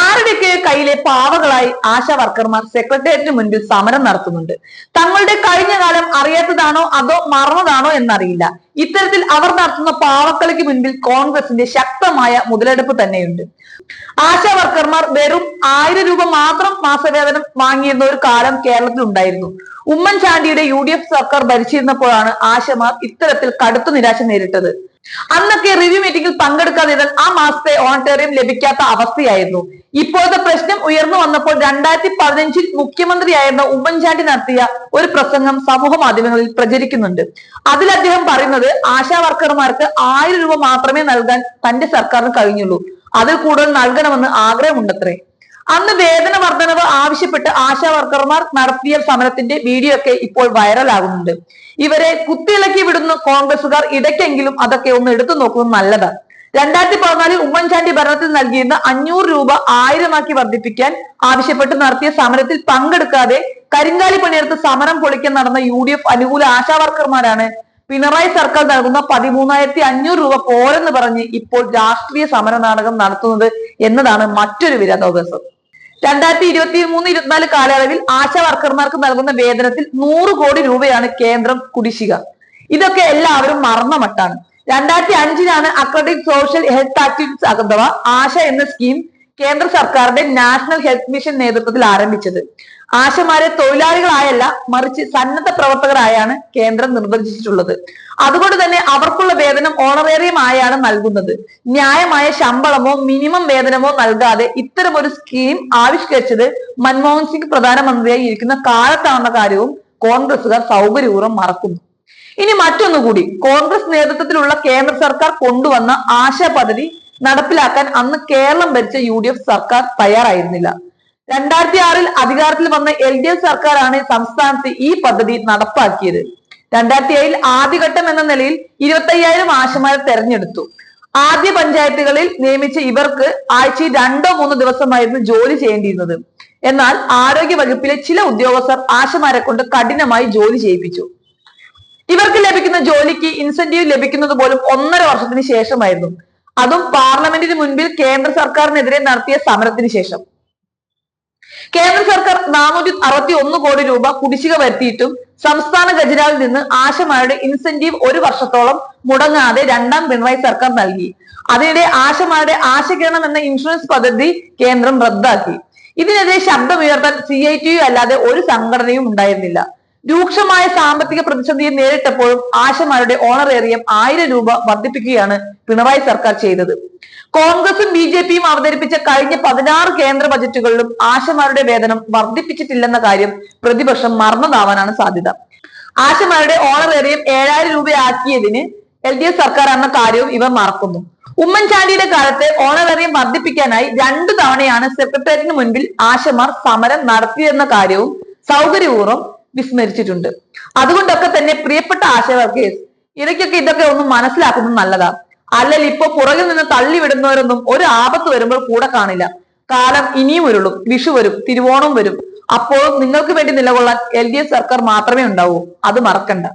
ആരുടെയൊക്കെ കയ്യിലെ പാവകളായി ആശാ വർക്കർമാർ സെക്രട്ടേറിയറ്റിന് മുൻപിൽ സമരം നടത്തുന്നുണ്ട്? തങ്ങളുടെ കഴിഞ്ഞ കാലം അറിയാത്തതാണോ അതോ മറന്നതാണോ എന്നറിയില്ല. ഇത്തരത്തിൽ അവർ നടത്തുന്ന പാവക്കളിക്ക് മുൻപിൽ കോൺഗ്രസിന്റെ ശക്തമായ മുതലെടുപ്പ് തന്നെയുണ്ട്. ആശാ വർക്കർമാർ വെറും ആയിരം രൂപ മാത്രം മാസവേതനം വാങ്ങിയിരുന്ന ഒരു കാലം കേരളത്തിൽ ഉണ്ടായിരുന്നു. ഉമ്മൻചാണ്ടിയുടെ യു ഡി എഫ് സർക്കാർ ഭരിച്ചിരുന്നപ്പോഴാണ് ആശമാർ ഇത്തരത്തിൽ കടുത്ത നിരാശ നേരിട്ടത്. അന്നൊക്കെ റിവ്യൂ മീറ്റിംഗിൽ പങ്കെടുക്കാതിരുന്നാൽ ആ മാസത്തെ ഓണറ്റേറിയം ലഭിക്കാത്ത അവസ്ഥയായിരുന്നു. ഇപ്പോഴത്തെ പ്രശ്നം ഉയർന്നു വന്നപ്പോൾ രണ്ടായിരത്തി പതിനഞ്ചിൽ മുഖ്യമന്ത്രിയായിരുന്ന ഉമ്മൻചാണ്ടി നടത്തിയ ഒരു പ്രസംഗം സമൂഹ മാധ്യമങ്ങളിൽ പ്രചരിക്കുന്നുണ്ട്. അതിൽ അദ്ദേഹം പറയുന്നത് ആശാ വർക്കർമാർക്ക് ആയിരം രൂപ മാത്രമേ നൽകാൻ തന്റെ സർക്കാരിന് കഴിഞ്ഞുള്ളൂ. അതിൽ കൂടുതൽ നൽകണമെന്ന് ആഗ്രഹമുണ്ടത്രേ. അന്ന് വേതന വർധനവ് ആവശ്യപ്പെട്ട് ആശാ വർക്കർമാർ നടത്തിയ സമരത്തിന്റെ വീഡിയോ ഒക്കെ ഇപ്പോൾ വൈറലാകുന്നുണ്ട് ഇവരെ കുത്തിയിളക്കി വിടുന്ന കോൺഗ്രസുകാർ ഇടയ്ക്കെങ്കിലും അതൊക്കെ ഒന്ന് എടുത്തു നോക്കുന്നത് നല്ലത്. രണ്ടായിരത്തി പതിനാലിൽ ഉമ്മൻചാണ്ടി ഭരണത്തിൽ നൽകിയിരുന്ന അഞ്ഞൂറ് രൂപ ആയിരമാക്കി വർദ്ധിപ്പിക്കാൻ ആവശ്യപ്പെട്ട് നടത്തിയ സമരത്തിൽ പങ്കെടുക്കാതെ കരിങ്കാലി പണിയെടുത്ത് സമരം പൊളിക്കാൻ നടന്ന യു ഡി എഫ് അനുകൂല ആശാവർക്കർമാരാണ് പിണറായി സർക്കാർ നൽകുന്ന പതിമൂന്നായിരത്തി അഞ്ഞൂറ് രൂപ പോരെന്ന് പറഞ്ഞ് ഇപ്പോൾ രാഷ്ട്രീയ സമര നാടകം നടത്തുന്നത് എന്നതാണ് മറ്റൊരു വിരോധാഭാസം രണ്ടായിരത്തി ഇരുപത്തി മൂന്ന് ഇരുപത്തിനാല് കാലയളവിൽ ആശാ വർക്കർമാർക്ക് നൽകുന്ന വേതനത്തിൽ നൂറ് കോടി രൂപയാണ് കേന്ദ്രം കുടിശ്ശിക. ഇതൊക്കെ എല്ലാവരും മറന്ന മട്ടാണ്. രണ്ടായിരത്തി അഞ്ചിലാണ് അക്രഡിറ്റ് സോഷ്യൽ ഹെൽത്ത് ആക്ടിവിറ്റീസ് അഥവാ ആശ എന്ന സ്കീം കേന്ദ്ര സർക്കാരിന്റെ നാഷണൽ ഹെൽത്ത് മിഷൻ നേതൃത്വത്തിൽ ആരംഭിച്ചത്. ആശമാരെ തൊഴിലാളികളായല്ല മറിച്ച് സന്നദ്ധ പ്രവർത്തകരായാണ് കേന്ദ്രം നിർവചിച്ചിട്ടുള്ളത്. അതുകൊണ്ട് തന്നെ അവർക്കുള്ള വേതനം ഓണറേറിയം ആയാണ് നൽകുന്നത്. ന്യായമായ ശമ്പളമോ മിനിമം വേതനമോ നൽകാതെ ഇത്തരം ഒരു സ്കീം ആവിഷ്കരിച്ചത് മൻമോഹൻ സിംഗ് പ്രധാനമന്ത്രിയായി ഇരിക്കുന്ന കാലത്താണെന്ന കാര്യവും കോൺഗ്രസുകാർ സൗകര്യപൂർവം മറക്കുന്നു. ഇനി മറ്റൊന്നുകൂടി. കോൺഗ്രസ് നേതൃത്വത്തിലുള്ള കേന്ദ്ര സർക്കാർ കൊണ്ടുവന്ന ആശാ പദ്ധതി നടപ്പിലാക്കാൻ അന്ന് കേരളം ഭരിച്ച യു ഡി എഫ് സർക്കാർ തയ്യാറായിരുന്നില്ല. രണ്ടായിരത്തി ആറിൽ അധികാരത്തിൽ വന്ന എൽ ഡി എഫ് സർക്കാരാണ് സംസ്ഥാനത്ത് ഈ പദ്ധതി നടപ്പാക്കിയത്. രണ്ടായിരത്തി ഏഴിൽ ആദ്യഘട്ടം എന്ന നിലയിൽ ഇരുപത്തി അയ്യായിരം ആശമാരെ തെരഞ്ഞെടുത്തു. ആദ്യ പഞ്ചായത്തുകളിൽ നിയമിച്ച ഇവർക്ക് ആഴ്ചയിൽ രണ്ടോ മൂന്നോ ദിവസമായിരുന്നു ജോലി ചെയ്യേണ്ടിയിരുന്നത്. എന്നാൽ ആരോഗ്യ വകുപ്പിലെ ചില ഉദ്യോഗസ്ഥർ ആശമാരെ കൊണ്ട് കഠിനമായി ജോലി ചെയ്യിപ്പിച്ചു. ഇവർക്ക് ലഭിക്കുന്ന ജോലിക്ക് ഇൻസെന്റീവ് ലഭിക്കുന്നത് പോലും ഒന്നര വർഷത്തിന് ശേഷമായിരുന്നു. അതും പാർലമെന്റിന് മുൻപിൽ കേന്ദ്ര സർക്കാരിനെതിരെ നടത്തിയ സമരത്തിന് ശേഷം. കേന്ദ്ര സർക്കാർ നാനൂറ്റി അറുപത്തി ഒന്ന് കോടി രൂപ കുടിശ്ശിക വരുത്തിയിട്ടും സംസ്ഥാന ഖജനാവിൽ നിന്ന് ആശമാരുടെ ഇൻസെന്റീവ് ഒരു വർഷത്തോളം മുടങ്ങാതെ രണ്ടാം പിണറായി സർക്കാർ നൽകി. അതിനിടെ ആശമാരുടെ ആശകിരണം എന്ന ഇൻഷുറൻസ് പദ്ധതി കേന്ദ്രം റദ്ദാക്കി. ഇതിനെതിരെ ശബ്ദമുയർത്താൻ സി ഐ ടി യു അല്ലാതെ ഒരു സംഘടനയും ഉണ്ടായിരുന്നില്ല. രൂക്ഷമായ സാമ്പത്തിക പ്രതിസന്ധിയെ നേരിട്ടപ്പോഴും ആശമാരുടെ ഓണറേറിയം ആയിരം രൂപ വർദ്ധിപ്പിക്കുകയാണ് പിണറായി സർക്കാർ ചെയ്തത്. കോൺഗ്രസും ബി ജെ പിയും അവതരിപ്പിച്ച കഴിഞ്ഞ പതിനാറ് കേന്ദ്ര ബജറ്റുകളിലും ആശമാരുടെ വേതനം വർദ്ധിപ്പിച്ചിട്ടില്ലെന്ന കാര്യം പ്രതിപക്ഷം മറന്നതാവാനാണ് സാധ്യത. ആശമാരുടെ ഓണറേറിയം ഏഴായിരം രൂപയാക്കിയതിന് എൽ ഡി എഫ് സർക്കാർ എന്ന കാര്യവും ഇവർ മറക്കുന്നു. ഉമ്മൻചാണ്ടിയുടെ കാലത്ത് ഓണറേറിയം വർദ്ധിപ്പിക്കാനായി രണ്ടു തവണയാണ് സെക്രട്ടേറിയറ്റിന് മുൻപിൽ ആശമാർ സമരം നടത്തിയെന്ന കാര്യവും സൗകര്യപൂർവം വിസ്മരിച്ചിട്ടുണ്ട്. അതുകൊണ്ടൊക്കെ തന്നെ പ്രിയപ്പെട്ട ആശാ വർക്കേഴ്സ് ഇടയ്ക്കൊക്കെ ഇതൊക്കെ ഒന്ന് മനസ്സിലാക്കുന്നത് നല്ലതാ. അല്ലെങ്കിൽ ഇപ്പൊ പുറകിൽ നിന്ന് തള്ളിവിടുന്നവരൊന്നും ഒരു ആപത്ത് വരുമ്പോൾ കൂടെ കാണില്ല. കാലം ഇനിയും ഉരുളും വിഷു വരും തിരുവോണം വരും. അപ്പോഴും നിങ്ങൾക്ക് വേണ്ടി നിലകൊള്ളാൻ എൽ സർക്കാർ മാത്രമേ ഉണ്ടാവൂ. അത് മറക്കണ്ട.